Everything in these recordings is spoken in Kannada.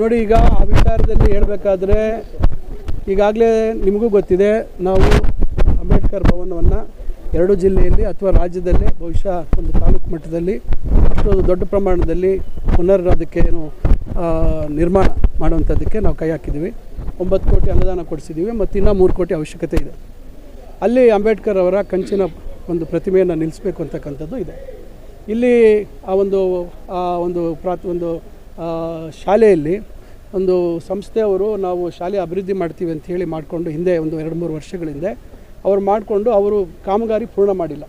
ನೋಡಿ, ಈಗ ಆ ವಿಚಾರದಲ್ಲಿ ಹೇಳಬೇಕಾದ್ರೆ ಈಗಾಗಲೇ ನಿಮಗೂ ಗೊತ್ತಿದೆ, ನಾವು ಅಂಬೇಡ್ಕರ್ ಭವನವನ್ನು ಎರಡು ಜಿಲ್ಲೆಯಲ್ಲಿ ಅಥವಾ ರಾಜ್ಯದಲ್ಲೇ ಬಹುಶಃ ಒಂದು ತಾಲೂಕು ಮಟ್ಟದಲ್ಲಿ ಅಷ್ಟೊಂದು ದೊಡ್ಡ ಪ್ರಮಾಣದಲ್ಲಿ ಪುನರ್ ಅದಕ್ಕೆ ಏನು ನಿರ್ಮಾಣ ಮಾಡುವಂಥದ್ದಕ್ಕೆ ನಾವು ಕೈ ಹಾಕಿದ್ದೀವಿ. ಒಂಬತ್ತು ಕೋಟಿ ಅನುದಾನ ಕೊಡಿಸಿದ್ದೀವಿ, ಮತ್ತು ಇನ್ನೂ ಮೂರು ಕೋಟಿ ಅವಶ್ಯಕತೆ ಇದೆ. ಅಲ್ಲಿ ಅಂಬೇಡ್ಕರ್ ಅವರ ಕಂಚಿನ ಒಂದು ಪ್ರತಿಮೆಯನ್ನು ನಿಲ್ಲಿಸಬೇಕು ಅಂತಕ್ಕಂಥದ್ದು ಇದೆ. ಇಲ್ಲಿ ಆ ಒಂದು ಆ ಒಂದು ಪ್ರಾತ್ ಒಂದು ಶಾಲೆಯಲ್ಲಿ ಒಂದು ಸಂಸ್ಥೆಯವರು ನಾವು ಶಾಲೆ ಅಭಿವೃದ್ಧಿ ಮಾಡ್ತೀವಿ ಅಂತ ಹೇಳಿ ಮಾಡಿಕೊಂಡು ಹಿಂದೆ ಒಂದು ಎರಡು ಮೂರು ವರ್ಷಗಳ ಹಿಂದೆ ಅವ್ರು ಮಾಡಿಕೊಂಡು ಅವರು ಕಾಮಗಾರಿ ಪೂರ್ಣ ಮಾಡಿಲ್ಲ.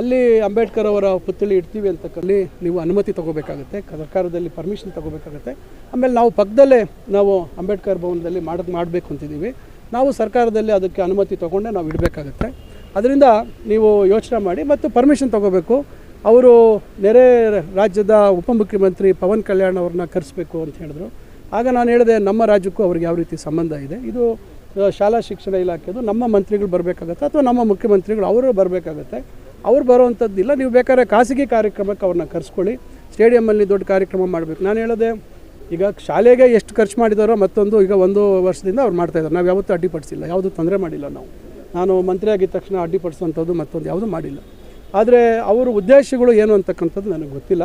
ಅಲ್ಲಿ ಅಂಬೇಡ್ಕರ್ ಅವರ ಪುತ್ಥಳಿ ಇಡ್ತೀವಿ ಅಂತಕ್ಕಲ್ಲಿ ನೀವು ಅನುಮತಿ ತಗೋಬೇಕಾಗುತ್ತೆ, ಸರ್ಕಾರದಲ್ಲಿ ಪರ್ಮಿಷನ್ ತಗೋಬೇಕಾಗುತ್ತೆ. ಆಮೇಲೆ ನಾವು ಪಕ್ಕದಲ್ಲೇ ನಾವು ಅಂಬೇಡ್ಕರ್ ಭವನದಲ್ಲಿ ಮಾಡೋದು ಮಾಡಬೇಕು ಅಂತಿದ್ದೀವಿ. ನಾವು ಸರ್ಕಾರದಲ್ಲಿ ಅದಕ್ಕೆ ಅನುಮತಿ ತೊಗೊಂಡೆ ನಾವು ಇಡಬೇಕಾಗುತ್ತೆ. ಅದರಿಂದ ನೀವು ಯೋಚನೆ ಮಾಡಿ ಮತ್ತು ಪರ್ಮಿಷನ್ ತಗೋಬೇಕು. ಅವರು ನೆರೆ ರಾಜ್ಯದ ಉಪಮುಖ್ಯಮಂತ್ರಿ ಪವನ್ ಕಲ್ಯಾಣ್ ಅವ್ರನ್ನ ಕರೆಸಬೇಕು ಅಂತ ಹೇಳಿದ್ರು. ಆಗ ನಾನು ಹೇಳಿದೆ, ನಮ್ಮ ರಾಜ್ಯಕ್ಕೂ ಅವ್ರಿಗೆ ಯಾವ ರೀತಿ ಸಂಬಂಧ ಇದೆ? ಇದು ಶಾಲಾ ಶಿಕ್ಷಣ ಇಲಾಖೆದು ನಮ್ಮ ಮಂತ್ರಿಗಳು ಬರಬೇಕಾಗತ್ತೆ ಅಥವಾ ನಮ್ಮ ಮುಖ್ಯಮಂತ್ರಿಗಳು ಅವರು ಬರಬೇಕಾಗತ್ತೆ? ಅವ್ರು ಬರೋವಂಥದ್ದಿಲ್ಲ, ನೀವು ಬೇಕಾದ್ರೆ ಖಾಸಗಿ ಕಾರ್ಯಕ್ರಮಕ್ಕೆ ಅವ್ರನ್ನ ಕರೆಸ್ಕೊಳ್ಳಿ. ಸ್ಟೇಡಿಯಮ್ಮಲ್ಲಿ ದೊಡ್ಡ ಕಾರ್ಯಕ್ರಮ ಮಾಡಬೇಕು. ನಾನು ಹೇಳಿದೆ, ಈಗ ಶಾಲೆಗೆ ಎಷ್ಟು ಖರ್ಚು ಮಾಡಿದಾರೋ ಮತ್ತೊಂದು, ಈಗ ಒಂದು ವರ್ಷದಿಂದ ಅವ್ರು ಮಾಡ್ತಾಯಿದ್ದಾರೆ ನಾವು ಯಾವತ್ತೂ ಅಡ್ಡಿಪಡಿಸಿಲ್ಲ. ಯಾವುದೂ ತೊಂದರೆ ಮಾಡಿಲ್ಲ ನಾವು. ನಾನು ಮಂತ್ರಿ ಆಗಿದ ತಕ್ಷಣ ಅಡ್ಡಿಪಡಿಸುವಂಥದ್ದು ಮತ್ತೊಂದು ಯಾವುದೂ ಮಾಡಿಲ್ಲ. ಆದರೆ ಅವರ ಉದ್ದೇಶಗಳು ಏನು ಅಂತಕ್ಕಂಥದ್ದು ನನಗೆ ಗೊತ್ತಿಲ್ಲ.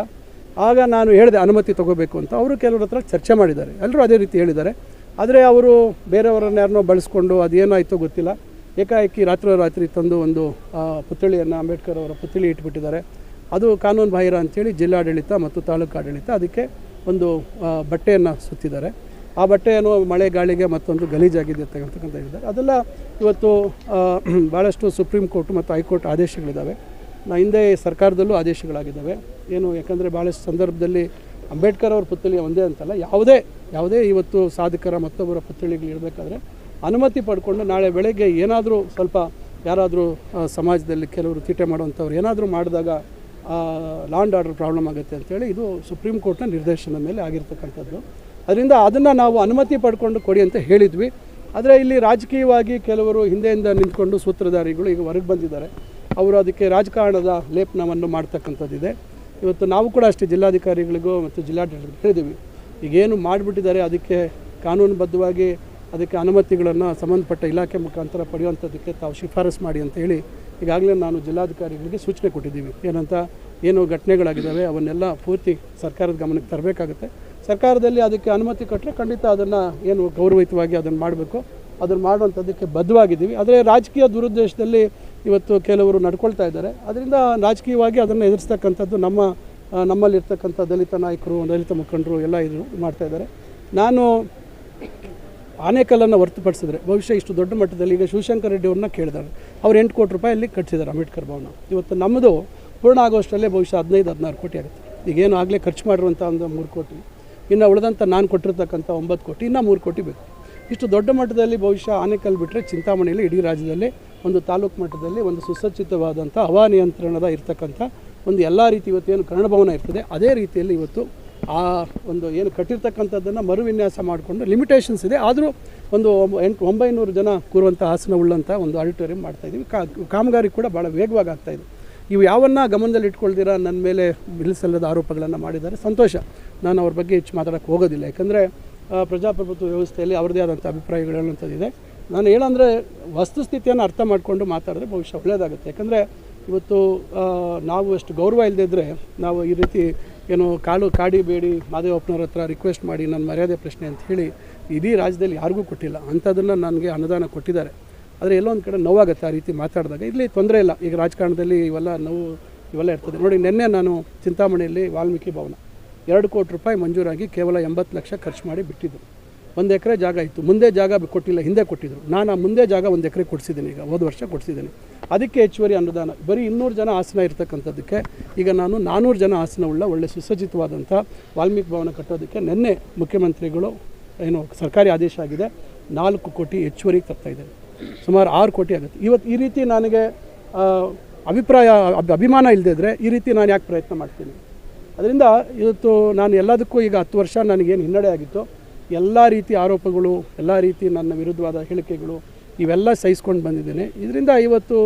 ಆಗ ನಾನು ಹೇಳಿದೆ, ಅನುಮತಿ ತಗೋಬೇಕು ಅಂತ. ಅವರು ಕೆಲವ್ರ ಹತ್ರ ಚರ್ಚೆ ಮಾಡಿದ್ದಾರೆ. ಎಲ್ಲರೂ ಅದೇ ರೀತಿ ಹೇಳಿದ್ದಾರೆ. ಆದರೆ ಅವರು ಬೇರೆಯವರನ್ನ ಯಾರನ್ನೋ ಬಳಸ್ಕೊಂಡು ಅದೇನಾಯಿತೋ ಗೊತ್ತಿಲ್ಲ. ಏಕಾಏಕಿ ರಾತ್ರೋರಾತ್ರಿ ತಂದು ಒಂದು ಪುತ್ಥಳಿಯನ್ನು ಅಂಬೇಡ್ಕರ್ ಅವರ ಪುತ್ಥಳಿ ಇಟ್ಬಿಟ್ಟಿದ್ದಾರೆ. ಅದು ಕಾನೂನು ಬಾಹಿರ ಅಂತೇಳಿ ಜಿಲ್ಲಾಡಳಿತ ಮತ್ತು ತಾಲೂಕು ಆಡಳಿತ ಅದಕ್ಕೆ ಒಂದು ಬಟ್ಟೆಯನ್ನು ಸುತ್ತಿದ್ದಾರೆ. ಆ ಬಟ್ಟೆಯನ್ನು ಮಳೆ ಗಾಳಿಗೆ ಮತ್ತೊಂದು ಗಲೀಜಾಗಿದೆ ಅಂತಕ್ಕಂಥ ಹೇಳಿದ್ದಾರೆ. ಅದೆಲ್ಲ ಇವತ್ತು ಭಾಳಷ್ಟು ಸುಪ್ರೀಂ ಕೋರ್ಟ್ ಮತ್ತು ಹೈಕೋರ್ಟ್ ಆದೇಶಗಳಿದ್ದಾವೆ. ನಾ ಹಿಂದೆ ಸರ್ಕಾರದಲ್ಲೂ ಆದೇಶಗಳಾಗಿದ್ದಾವೆ. ಏನು ಯಾಕಂದರೆ ಭಾಳಷ್ಟು ಸಂದರ್ಭದಲ್ಲಿ ಅಂಬೇಡ್ಕರ್ ಅವ್ರ ಪುತ್ಥಳಿ ಒಂದೇ ಅಂತಲ್ಲ, ಯಾವುದೇ ಯಾವುದೇ ಇವತ್ತು ಸಾಧಕರ ಮತ್ತೊಬ್ಬರ ಪುತ್ಥಳಿಗಳು ಇರಬೇಕಾದ್ರೆ ಅನುಮತಿ ಪಡ್ಕೊಂಡು ನಾಳೆ ಬೆಳಗ್ಗೆ ಏನಾದರೂ ಸ್ವಲ್ಪ ಯಾರಾದರೂ ಸಮಾಜದಲ್ಲಿ ಕೆಲವರು ತೀಟೆ ಮಾಡುವಂಥವ್ರು ಏನಾದರೂ ಮಾಡಿದಾಗ ಲ್ಯಾಂಡ್ ಆರ್ಡರ್ ಪ್ರಾಬ್ಲಮ್ ಆಗುತ್ತೆ ಅಂತೇಳಿ ಇದು ಸುಪ್ರೀಂ ಕೋರ್ಟ್ನ ನಿರ್ದೇಶನದ ಮೇಲೆ ಆಗಿರ್ತಕ್ಕಂಥದ್ದು. ಅದರಿಂದ ಅದನ್ನು ನಾವು ಅನುಮತಿ ಪಡ್ಕೊಂಡು ಕೊಡಿ ಅಂತ ಹೇಳಿದ್ವಿ. ಆದರೆ ಇಲ್ಲಿ ರಾಜಕೀಯವಾಗಿ ಕೆಲವರು ಹಿಂದೆಯಿಂದ ನಿಂತ್ಕೊಂಡು ಸೂತ್ರಧಾರಿಗಳು ಈಗ ಹೊರಗೆ ಬಂದಿದ್ದಾರೆ. ಅವರು ಅದಕ್ಕೆ ರಾಜಕಾರಣದ ಲೇಪನವನ್ನು ಮಾಡ್ತಕ್ಕಂಥದ್ದಿದೆ. ಇವತ್ತು ನಾವು ಕೂಡ ಅಷ್ಟೇ ಜಿಲ್ಲಾಧಿಕಾರಿಗಳಿಗೂ ಮತ್ತು ಜಿಲ್ಲಾಡಳಿತಕ್ಕೆ ಹೇಳಿದ್ದೀವಿ. ಈಗೇನು ಮಾಡಿಬಿಟ್ಟಿದ್ದಾರೆ ಅದಕ್ಕೆ ಕಾನೂನುಬದ್ಧವಾಗಿ ಅದಕ್ಕೆ ಅನುಮತಿಗಳನ್ನು ಸಂಬಂಧಪಟ್ಟ ಇಲಾಖೆ ಮುಖಾಂತರ ಪಡೆಯುವಂಥದ್ದಕ್ಕೆ ತಾವು ಶಿಫಾರಸು ಮಾಡಿ ಅಂತ ಹೇಳಿ ಈಗಾಗಲೇ ನಾನು ಜಿಲ್ಲಾಧಿಕಾರಿಗಳಿಗೆ ಸೂಚನೆ ಕೊಟ್ಟಿದ್ದೀವಿ. ಏನಂತ, ಏನು ಘಟನೆಗಳಾಗಿದ್ದಾವೆ ಅವನ್ನೆಲ್ಲ ಪೂರ್ತಿ ಸರ್ಕಾರದ ಗಮನಕ್ಕೆ ತರಬೇಕಾಗುತ್ತೆ. ಸರ್ಕಾರದಲ್ಲಿ ಅದಕ್ಕೆ ಅನುಮತಿ ಕೊಟ್ಟರೆ ಖಂಡಿತ ಅದನ್ನು ಏನು ಗೌರವಯುತವಾಗಿ ಅದನ್ನು ಮಾಡಬೇಕು. ಅದನ್ನು ಮಾಡುವಂಥದ್ದಕ್ಕೆ ಬದ್ಧವಾಗಿದ್ದೀವಿ. ಆದರೆ ರಾಜಕೀಯ ದುರುದ್ದೇಶದಲ್ಲಿ ಇವತ್ತು ಕೆಲವರು ನಡ್ಕೊಳ್ತಾ ಇದ್ದಾರೆ. ಅದರಿಂದ ರಾಜಕೀಯವಾಗಿ ಅದನ್ನು ಎದುರಿಸ್ತಕ್ಕಂಥದ್ದು ನಮ್ಮ ನಮ್ಮಲ್ಲಿರ್ತಕ್ಕಂಥ ದಲಿತ ನಾಯಕರು, ದಲಿತ ಮುಖಂಡರು ಎಲ್ಲ ಇದು ಮಾಡ್ತಾ ಇದ್ದಾರೆ. ನಾನು ಆನೆಕಲ್ಲನ್ನು ಹೊರತುಪಡಿಸಿದ್ರೆ, ಬಹುಶಃ ಇಷ್ಟು ದೊಡ್ಡ ಮಟ್ಟದಲ್ಲಿ ಈಗ ಶಿವಶಂಕರ್ ರೆಡ್ಡಿ ಅವ್ರನ್ನ ಕೇಳಿದ್ದಾರೆ. ಅವ್ರು ಎಂಟು ಕೋಟಿ ರೂಪಾಯಿ ಅಲ್ಲಿ ಕಟ್ಟಿಸಿದ್ದಾರೆ ಅಂಬೇಡ್ಕರ್ ಭವನ. ಇವತ್ತು ನಮ್ಮದು ಪೂರ್ಣ ಆಗೋಷ್ಟರಲ್ಲೇ ಬಹುಶಃ ಹದಿನೈದು, ಹದಿನಾರು ಕೋಟಿ ಆಗುತ್ತೆ. ಈಗೇನು ಆಗಲೇ ಖರ್ಚು ಮಾಡಿರುವಂಥ ಒಂದು ಮೂರು ಕೋಟಿ, ಇನ್ನು ಉಳಿದಂಥ ನಾನು ಕೊಟ್ಟಿರ್ತಕ್ಕಂಥ ಒಂಬತ್ತು ಕೋಟಿ, ಇನ್ನೂ ಮೂರು ಕೋಟಿ ಬೇಕು. ಇಷ್ಟು ದೊಡ್ಡ ಮಟ್ಟದಲ್ಲಿ ಬಹುಶಃ ಆನೆಕಲ್ ಬಿಟ್ಟರೆ ಚಿಂತಾಮಣಿಯಲ್ಲಿ ಇಡೀ ರಾಜ್ಯದಲ್ಲಿ ಒಂದು ತಾಲೂಕು ಮಟ್ಟದಲ್ಲಿ ಒಂದು ಸುಸಜ್ಜಿತವಾದಂಥ ಹವಾನಿಯಂತ್ರಣದ ಇರ್ತಕ್ಕಂಥ ಒಂದು ಎಲ್ಲ ರೀತಿ ಇವತ್ತು ಏನು ಕನ್ನಡ ಭವನ ಇರ್ತದೆ, ಅದೇ ರೀತಿಯಲ್ಲಿ ಇವತ್ತು ಆ ಒಂದು ಏನು ಕಟ್ಟಿರ್ತಕ್ಕಂಥದ್ದನ್ನು ಮರುವಿನ್ಯಾಸ ಮಾಡಿಕೊಂಡು ಲಿಮಿಟೇಷನ್ಸ್ ಇದೆ. ಆದರೂ ಒಂದು ಎಂಟು, ಒಂಬೈನೂರು ಜನ ಕೂರುವಂಥ ಆಸನ ಉಳ್ಳಂಥ ಒಂದು ಆಡಿಟೋರಿಯಂ ಮಾಡ್ತಾಯಿದ್ದೀವಿ ಕಾ ಕಾಮಗಾರಿ ಕೂಡ ಭಾಳ ವೇಗವಾಗಿ ಆಗ್ತಾಯಿದೆ ಇವು ಯಾವನ್ನ ಗಮನದಲ್ಲಿ ಇಟ್ಕೊಳ್ದಿರ ನನ್ನ ಮೇಲೆ ಬಿಲ್ಸಲ್ಲದ ಆರೋಪಗಳನ್ನು ಮಾಡಿದ್ದಾರೆ. ಸಂತೋಷ. ನಾನು ಅವ್ರ ಬಗ್ಗೆ ಹೆಚ್ಚು ಮಾತಾಡೋಕ್ಕೆ ಹೋಗೋದಿಲ್ಲ. ಯಾಕಂದರೆ ಪ್ರಜಾಪ್ರಭುತ್ವ ವ್ಯವಸ್ಥೆಯಲ್ಲಿ ಅವ್ರದ್ದೇ ಆದಂಥ ಅಭಿಪ್ರಾಯಗಳು ಹೇಳುವಂಥದ್ದಿದೆ ನಾನು ಏನಂದರೆ ವಸ್ತುಸ್ಥಿತಿಯನ್ನು ಅರ್ಥ ಮಾಡಿಕೊಂಡು ಮಾತಾಡಿದ್ರೆ ಬಹುಶಃ ಒಳ್ಳೆಯದಾಗುತ್ತೆ ಯಾಕಂದರೆ ಇವತ್ತು ನಾವು ಅಷ್ಟು ಗೌರವ ಇಲ್ಲದೇ ಇದ್ದರೆ ನಾವು ಈ ರೀತಿ ಏನು ಕಾಳು ಕಾಡಿ ಬೇಡಿ ಮಾದೇವಪ್ಪನವ್ರ ಹತ್ರ ರಿಕ್ವೆಸ್ಟ್ ಮಾಡಿ ನನ್ನ ಮರ್ಯಾದೆ ಪ್ರಶ್ನೆ ಅಂತ ಹೇಳಿ ಇಡೀ ರಾಜ್ಯದಲ್ಲಿ ಯಾರಿಗೂ ಕೊಟ್ಟಿಲ್ಲ. ಅಂಥದ್ದನ್ನು ನನಗೆ ಅನುದಾನ ಕೊಟ್ಟಿದ್ದಾರೆ. ಆದರೆ ಎಲ್ಲೋ ಒಂದು ಕಡೆ ನೋವಾಗುತ್ತೆ ಆ ರೀತಿ ಮಾತಾಡಿದಾಗ. ಇಲ್ಲಿ ತೊಂದರೆ ಇಲ್ಲ. ಈಗ ರಾಜಕಾರಣದಲ್ಲಿ ಇವೆಲ್ಲ ನೋವು ಇವೆಲ್ಲ ಇರ್ತದೆ. ನೋಡಿ, ನಿನ್ನೆ ನಾನು ಚಿಂತಾಮಣಿಯಲ್ಲಿ ವಾಲ್ಮೀಕಿ ಭವನ. ಎರಡು ಕೋಟಿ ರೂಪಾಯಿ ಮಂಜೂರಾಗಿ ಕೇವಲ ಎಂಬತ್ತು ಲಕ್ಷ ಖರ್ಚು ಮಾಡಿ ಬಿಟ್ಟಿದ್ದು. ಒಂದು ಎಕರೆ ಜಾಗ ಇತ್ತು. ಮುಂದೆ ಜಾಗ ಕೊಟ್ಟಿಲ್ಲ, ಹಿಂದೆ ಕೊಟ್ಟಿದ್ದರು ನಾನು ಮುಂದೆ ಜಾಗ ಒಂದು ಎಕರೆ ಕೊಡಿಸಿದ್ದೀನಿ ಈಗ, ಹೋದ ವರ್ಷ ಕೊಡಿಸಿದ್ದೀನಿ. ಅದಕ್ಕೆ ಹೆಚ್ಚುವರಿ ಅನುದಾನ. ಬರೀ ಇನ್ನೂರು ಜನ ಆಸನ ಇರತಕ್ಕಂಥದ್ದಕ್ಕೆ ಈಗ ನಾನು ನಾನ್ನೂರು ಜನ ಆಸನ ಉಳ್ಳ ಒಳ್ಳೆ ಸುಸಜ್ಜಿತವಾದಂಥ ವಾಲ್ಮೀಕಿ ಭವನ ಕಟ್ಟೋದಕ್ಕೆ ನಿನ್ನೆ ಮುಖ್ಯಮಂತ್ರಿಗಳು ಏನು ಸರ್ಕಾರಿ ಆದೇಶ ಆಗಿದೆ. ನಾಲ್ಕು ಕೋಟಿ ಹೆಚ್ಚುವರಿ ತರ್ತಾಯಿದ್ದೇನೆ ಸುಮಾರು ಆರು ಕೋಟಿ ಆಗುತ್ತೆ. ಇವತ್ತು ಈ ರೀತಿ ನನಗೆ ಅಭಿಪ್ರಾಯ, ಅಭಿ- ಅಭಿಮಾನ ಇಲ್ಲದಿದ್ದರೆ ಈ ರೀತಿ ನಾನು ಯಾಕೆ ಪ್ರಯತ್ನ ಮಾಡ್ತೀನಿ? ಅದರಿಂದ ಇವತ್ತು ನಾನು ಎಲ್ಲದಕ್ಕೂ ಈಗ ಹತ್ತು ವರ್ಷ ನನಗೇನು ಹಿನ್ನಡೆ ಆಗಿತ್ತು ಎಲ್ಲ ರೀತಿ ಆರೋಪಗಳು, ಎಲ್ಲ ರೀತಿ ನನ್ನ ವಿರುದ್ಧವಾದ ಹೇಳಿಕೆಗಳು ಇವೆಲ್ಲ ಸಹಿಸ್ಕೊಂಡು ಬಂದಿದ್ದೇನೆ. ಇದರಿಂದ ಇವತ್ತು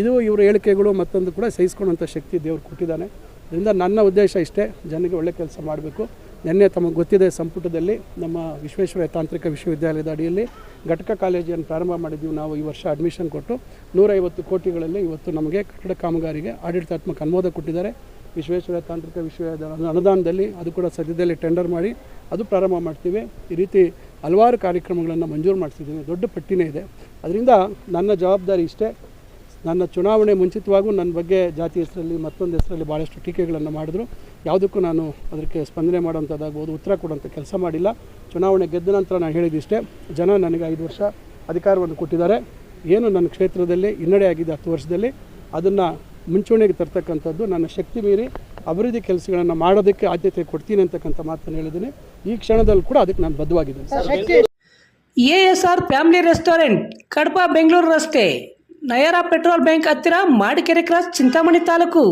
ಇದು ಇವರ ಹೇಳಿಕೆಗಳು ಮತ್ತೊಂದು ಕೂಡ ಸಹಿಸ್ಕೊಳ್ಳುವಂಥ ಶಕ್ತಿ ದೇವರು ಕೊಟ್ಟಿದ್ದಾನೆ. ಇದರಿಂದ ನನ್ನ ಉದ್ದೇಶ ಇಷ್ಟೇ, ಜನರಿಗೆ ಒಳ್ಳೆ ಕೆಲಸ ಮಾಡಬೇಕು. ನಿನ್ನೆ ತಮಗೆ ಗೊತ್ತಿದೆ, ಸಂಪುಟದಲ್ಲಿ ನಮ್ಮ ವಿಶ್ವೇಶ್ವರಯ ತಾಂತ್ರಿಕ ವಿಶ್ವವಿದ್ಯಾಲಯದ ಅಡಿಯಲ್ಲಿ ಘಟಕ ಕಾಲೇಜನ್ನು ಪ್ರಾರಂಭ ಮಾಡಿದ್ದೀವಿ ನಾವು ಈ ವರ್ಷ ಅಡ್ಮಿಷನ್ ಕೊಟ್ಟು. ನೂರೈವತ್ತು ಕೋಟಿಗಳಲ್ಲಿ ಇವತ್ತು ನಮಗೆ ಕಟ್ಟಡ ಕಾಮಗಾರಿಗೆ ಆಡಳಿತಾತ್ಮಕ ಅನುಮೋದ ಕೊಟ್ಟಿದ್ದಾರೆ. ವಿಶ್ವೇಶ್ವರಯ್ಯ ತಾಂತ್ರಿಕ ವಿಶ್ವವಿದ್ಯಾಲಯದ ಅನುದಾನದಲ್ಲಿ ಅದು ಕೂಡ ಸದ್ಯದಲ್ಲಿ ಟೆಂಡರ್ ಮಾಡಿ ಅದು ಪ್ರಾರಂಭ ಮಾಡ್ತೀವಿ. ಈ ರೀತಿ ಹಲವಾರು ಕಾರ್ಯಕ್ರಮಗಳನ್ನು ಮಂಜೂರು ಮಾಡಿಸಿದ್ದೀನಿ ದೊಡ್ಡ ಪಟ್ಟಿನೇ ಇದೆ. ಅದರಿಂದ ನನ್ನ ಜವಾಬ್ದಾರಿ ಇಷ್ಟೇ. ನನ್ನ ಚುನಾವಣೆ ಮುಂಚಿತವಾಗೂ ನನ್ನ ಬಗ್ಗೆ ಜಾತಿ ಹೆಸರಲ್ಲಿ ಮತ್ತೊಂದು ಹೆಸರಲ್ಲಿ ಭಾಳಷ್ಟು ಟೀಕೆಗಳನ್ನು ಮಾಡಿದ್ರು. ಯಾವುದಕ್ಕೂ ನಾನು ಅದಕ್ಕೆ ಸ್ಪಂದನೆ ಮಾಡೋಂಥದ್ದಾಗ್ಬೋದು ಉತ್ತರ ಕೊಡೋಂಥ ಕೆಲಸ ಮಾಡಿಲ್ಲ. ಚುನಾವಣೆ ಗೆದ್ದ ನಂತರ ನಾನು ಹೇಳಿದಿಷ್ಟೇ ಜನ ನನಗೆ ಐದು ವರ್ಷ ಅಧಿಕಾರವನ್ನು ಕೊಟ್ಟಿದ್ದಾರೆ. ಏನು ನನ್ನ ಕ್ಷೇತ್ರದಲ್ಲಿ ಹಿನ್ನಡೆ ಆಗಿದೆ ಹತ್ತು ವರ್ಷದಲ್ಲಿ, ಅದನ್ನು ಮುಂಚೂಣಿಗೆ ತರ್ತಕ್ಕಂಥದ್ದು ನನ್ನ ಶಕ್ತಿ ಮೀರಿ ಅಭಿವೃದ್ಧಿ ಕೆಲಸಗಳನ್ನು ಮಾಡೋದಕ್ಕೆ ಆದ್ಯತೆ ಕೊಡ್ತೀನಿ ಅಂತಕ್ಕಂಥ ಮಾತನ್ನು ಹೇಳಿದ್ದೀನಿ. ಈ ಕ್ಷಣದಲ್ಲಿ ಕೂಡ ಅದಕ್ಕೆ ನಾನು ಬದ್ಧವಾಗಿದ್ದೀನಿ. A S R family restaurant Kadapa Bengaluru ರಸ್ತೆ ನಯರಾ ಪೆಟ್ರೋಲ್ ಬ್ಯಾಂಕ್ ಹತ್ತಿರ ಮಾಡಿಕೆರೆ ಕ್ರಾಸ್ ಚಿಂತಾಮಣಿ ತಾಲೂಕು.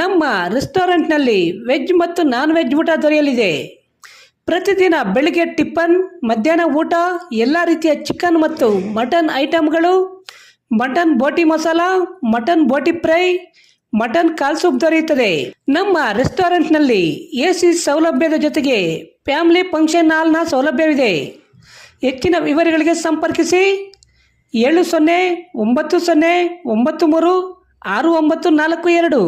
ನಮ್ಮ ರೆಸ್ಟೋರೆಂಟ್ನಲ್ಲಿ ವೆಜ್ ಮತ್ತು ನಾನ್ ವೆಜ್ ಊಟ ದೊರೆಯಲಿದೆ. ಪ್ರತಿದಿನ ಬೆಳಿಗ್ಗೆ ಟಿಫನ್ ಮಧ್ಯಾಹ್ನ ಊಟ ಎಲ್ಲ ರೀತಿಯ ಚಿಕನ್ ಮತ್ತು ಮಟನ್ ಐಟಮ್ಗಳು mutton boti masala, mutton boti fry, mutton ಕಾಲ್ ಸೂಪ್ ದೊರೆಯುತ್ತದೆ. ನಮ್ಮ ರೆಸ್ಟೋರೆಂಟ್ನಲ್ಲಿ ಎ ಸಿ ಸೌಲಭ್ಯದ ಜೊತೆಗೆ ಫ್ಯಾಮಿಲಿ ಫಂಕ್ಷನ್ ಹಾಲ್ನ ಸೌಲಭ್ಯವಿದೆ. ಹೆಚ್ಚಿನ ವಿವರಗಳಿಗೆ ಸಂಪರ್ಕಿಸಿ ಏಳು ಸೊನ್ನೆ ಒಂಬತ್ತು ಸೊನ್ನೆ ಒಂಬತ್ತು ಮೂರು ಆರು ಒಂಬತ್ತು ನಾಲ್ಕು ಎರಡು.